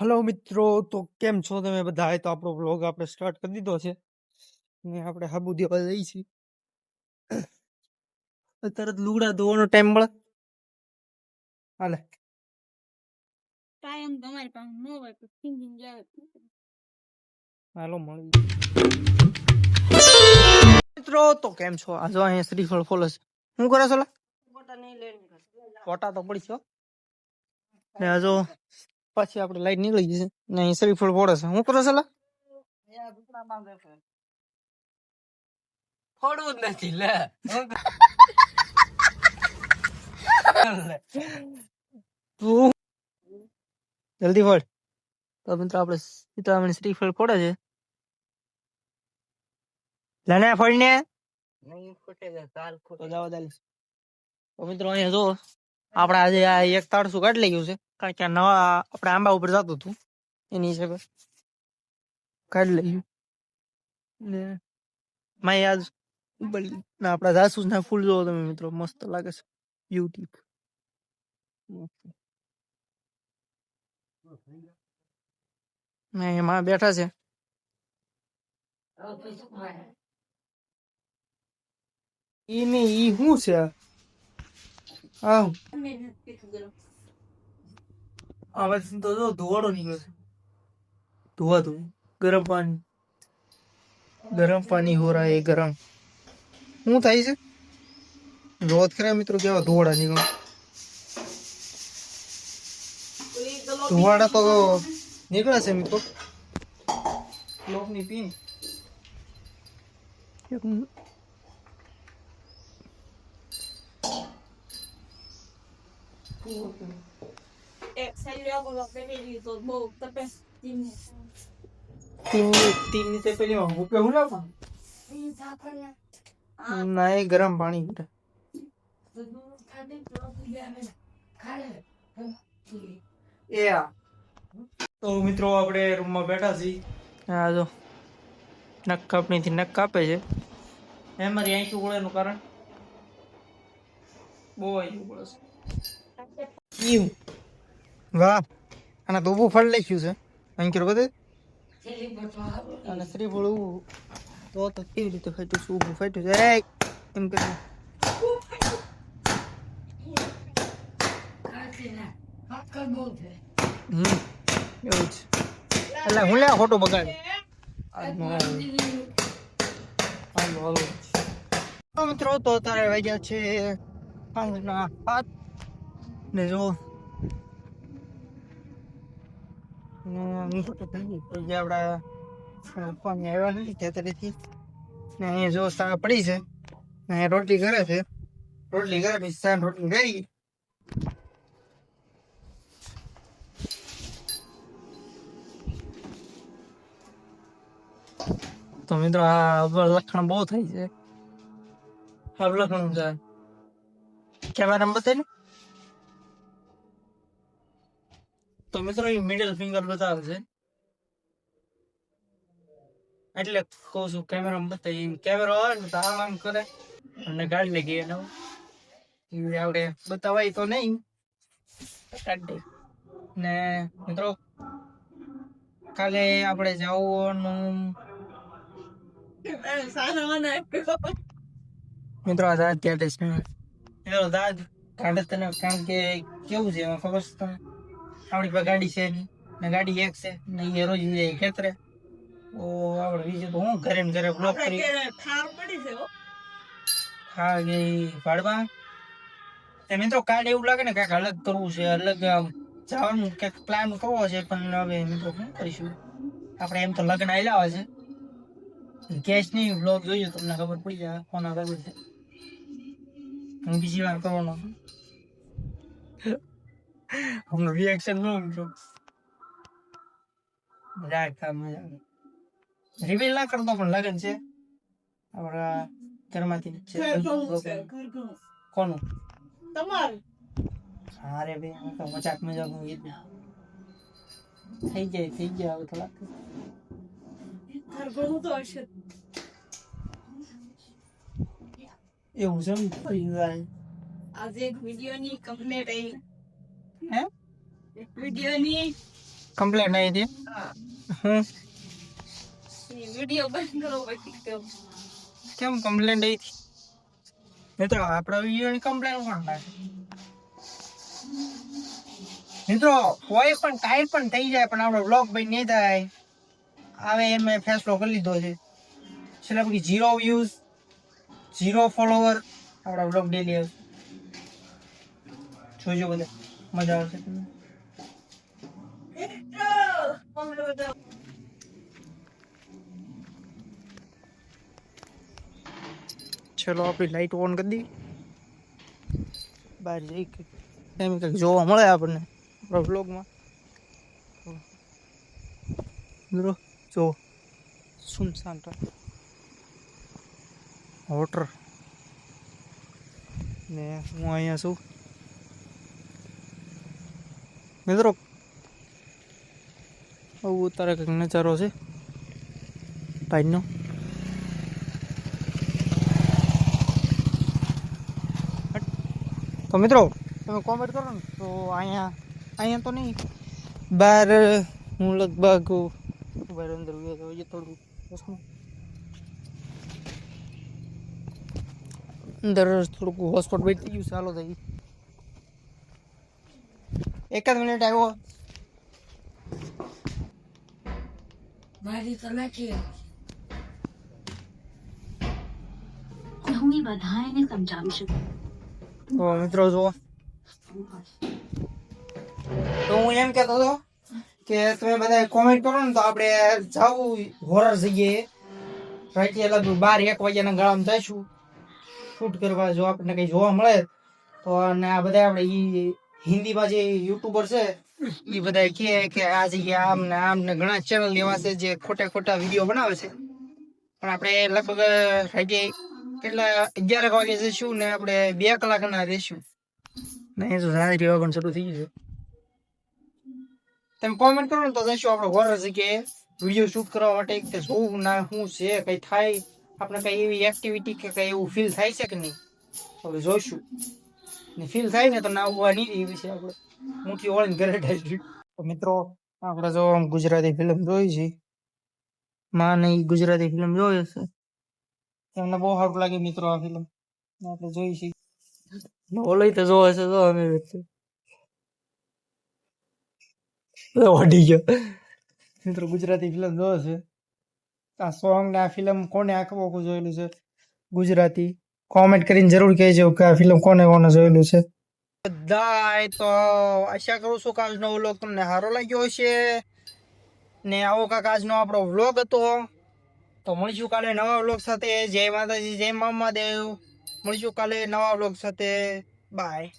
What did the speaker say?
Hello મિત્રો તો કેમ છો? તમે બધા તો આપણો બ્લોગ આપણે સ્ટાર્ટ કરી દીધો છે. ને આપણે હાબુ દેવા જઈએ છીએ. તરત લુગડા ધોવાનો ટાઈમ મળે. હાલે. ટાઈમ તમારી પાસે ન હોય તો સિંગિંગ જાય હાલો મળી મિત્રો તો કેમ છો? આ જો અહીંયા શ્રીફળ ફોલો છે. શું કરે છો લા? ફોટા તો પડી છો ને આ જો પછી આપણે લાઈટ નીકળી જશે છે ને અહીં શ્રીફળ ફોડે છે. હું કરો છે. લા? ફોડવું જ નથી લે. તું? જલ્દી ફોડ. તો મિત્રો આપણે સીતામણી શ્રીફળ ફોડે છે. લને ફળને નહીં ફૂટે કાલ ફૂટે જાવ દાલી તો મિત્રો અહીંયા જો આપણે આજે આ એક તાળસું કાઢી લઈ ગયું છે. કારણ કે નવા આપણે આંબા ઉપર જતું હતું. એની હિસાબે કાઢી લઈ ને માય આજ આપણા જાસૂસ ના ફૂલ જોવો તમે મિત્રો, મસ્ત લાગે છે. ને એમાં બેઠા છે. ઈ ને ઈ શું છે? આ આ વર્ષે તો જો ધુવાડો નીકળે છે. ધુવા ધુવા. ગરમ પાણી. ગરમ પાણી હો રહા એ ગરમ. શું થાય છે? રોજ ખરા મિત્રો કેવા ધુવાડા નીકળે? ધુવાડા તો નીકળે છે મિત્રો. લોકની પીન એક એક તીન તે પેલી હું ના એ ગરમ પાણી એ તો મિત્રો આપણે રૂમમાં બેઠા છીએ. હા જો. નખ કાપણીથી નખ કાપે છે. એમાંથી આંખી ઉગળેનું કારણ? બહુ આંખી ઉગળે છે. વાહ. અને તો ઊભું ફળ લખ્યું છે. અંકિર બધે. અને શ્રીફળ ઊભું તો તો કેવી રીતે ફાટ્યું છે? ઊભું ફાટ્યું છે. એમ કરી હમ, એવું જ. એટલે હું લે ખોટો બગાડે. હાલો હાલો મિત્રો, તો અત્યારે વાગ્યા છે સાંજના સાત. ને જો ને આપણા પાણી આવ્યા નથી ખેતરેથી ને અહીંયા જો સા પડી છે, ને રોટલી કરે છે. રોટલી કરે પછી સા રોટલી કરી તો મિત્રો, આ લખણ બહુ થઈ છે. આ લખણ છે. કેમેરા બતાવી તો મિત્રો એ મિડલ ફિંગર બતાવે છે. એટલે કહું છું કેમેરા બતાવી કેમેરો હોય ને તો આમ આમ કરે. અને ગાડી લઈ ગઈ આપણે બતાવાય તો નહીં. કાઢી ને મિત્રો કાલે આપણે જવાનું મિત્રો આ દાદ છે મિત્રો દાદ કાઢે તને કારણ કે કેવું છે એમાં ખબર છે તને આપણી પાસે ગાડી છે નહીં ને ગાડી એક છે ને એ રોજ જાય ખેતરે. ઓ આપણે બીજું તો હું ઘરે ને ઘરે બ્લોક કરી. ઠાર પડી છે હા. ગઈ ભાડવા એમ તો કાર્ડ એવું લાગે ને કાંઈક અલગ કરવું છે અલગ જવાનું કંઈક પ્લાન કરવો છે પણ હવે તો શું કરીશું? આપણે એમ તો લગ્ન આવેલા છે. કેશ નહીં બ્લોગ જોયું તમને ખબર પડી જાય કોના ખબર છે. હું બીજી વાર કરવાનો છું. હમણાં રિએક્શન ન મિત્રો મજા આવે મજા રિવીલ ના કરતો પણ લગન છે આપણા ઘરમાંથી છે કોનું તમારું અરે ભાઈ હું તો મજાક મજાક હું ગીત થઈ જાય થઈ જાય હવે થોડાક ઘરઘણું તો હશે એવું છે? આજે એક વીડિયો ની કમ્પ્લેટ આવી હે એક ની કમ્પ્લેન આવી હતી હા વીડિયો બંધ કરો પછી કેમ કમ્પ્લેન આવી હતી મિત્રો આપણા વિડીયોની કમ્પ્લેન કોણ થાય મિત્રો કોઈ પણ કાંઈ પણ થઈ જાય પણ આપણો બ્લોગ ભાઈ નહીં થાય. આવે એ મેં ફેસલો કરી લીધો છે. છેલ્લા પછી ઝીરો વ્યૂઝ ઝીરો ફોલોવર આપણા બ્લોગ ડેલી આવશે જોજો બધા. મજા આવશે. તમને ચલો આપણી લાઈટ ઓન કરી દઈએ. બહાર જઈ એમ કંઈક જોવા મળે આપણને. આપણા બ્લોગમાં મિત્રો જો. સુનસાન વોટર. ને હું અહીંયા છું. મિત્રો આવું તારે કંઈક નજારો છે. ભાઈનો. તો મિત્રો તમે કોમેન્ટ કરો ને તો અહીંયા અહીંયા તો નહીં. બહાર હું લગભગ બહાર અંદર ગયો તો હજી થોડું ઓછું. અંદર થોડુંક હોસ્પિટલ બેઠી ગયું ચાલો થઈ એકાદ મિનિટ આવ્યો. મારી તો નથી હું એ બધાને સમજાવી શકું? તો મિત્રો જુઓ. તો હું એમ કહેતો હતો કે તમે બધા કોમેન્ટ કરો ને તો આપણે જવું હોરર જગ્યાએ. રાતે લગભગ બાર, એક વાગ્યાના ગાળામાં જઈશું. શૂટ કરવા જો આપણને કંઈ જોવા મળે તો અને આ બધા આપણે ઈ હિન્દીમાં જે યુટ્યુબર છે એ બધા કહે કે આ જગ્યાએ આમ ને આમ ને ઘણા ચેનલ એવા છે જે ખોટા ખોટા વીડિયો બનાવે છે. પણ આપણે લગભગ રાતે કેટલા અગિયાર વાગે જઈશું ને આપણે બે કલાકના રહીશું. નહીં તો પણ શરૂ થઈ છે. તમે કોમેન્ટ કરો ને તો જઈશું આપણે હોરર જગ્યાએ. વીડિયો શૂટ કરવા માટે કે શું ના શું છે કઈ થાય? આપણે કઈ એવી એક્ટિવિટી કે કઈ એવું ફીલ થાય છે કે નહીં? આપણે જોઈશું. ને ફીલ થાય ને તો ના આવવા નહીં એવી છે આપણે મુઠ્ઠી ઓળીને ઘરે ઢાળી તો મિત્રો આપણે જો ગુજરાતી ફિલ્મ જોઈ છે. માં નહીં ગુજરાતી ફિલ્મ જોઈ હશે. એમને બહુ સારું લાગે મિત્રો આ ફિલ્મ આપણે જોઈ છે ઓલય તો જોવે છે તો અમે વડી ગયો. મિત્રો ગુજરાતી ફિલ્મ જોવે છે. આ સોંગ ને આ ફિલ્મ કોને આખું જોયેલું છે? ગુજરાતી. કોમેન્ટ કરીને જરૂર કહેજો કે આ ફિલ્મ કોને કોને જોયેલું છે. બધાય તો આશા કરું છું કે આજનો વ્લોગ તમને સારો લાગ્યો હશે. ને આવો કાક આજનો આપણો વ્લોગ હતો. તો મળીશું કાલે નવા વ્લોગ સાથે. જય માતાજી, જય મામા દેવ મળીશું કાલે નવા વ્લોગ સાથે. બાય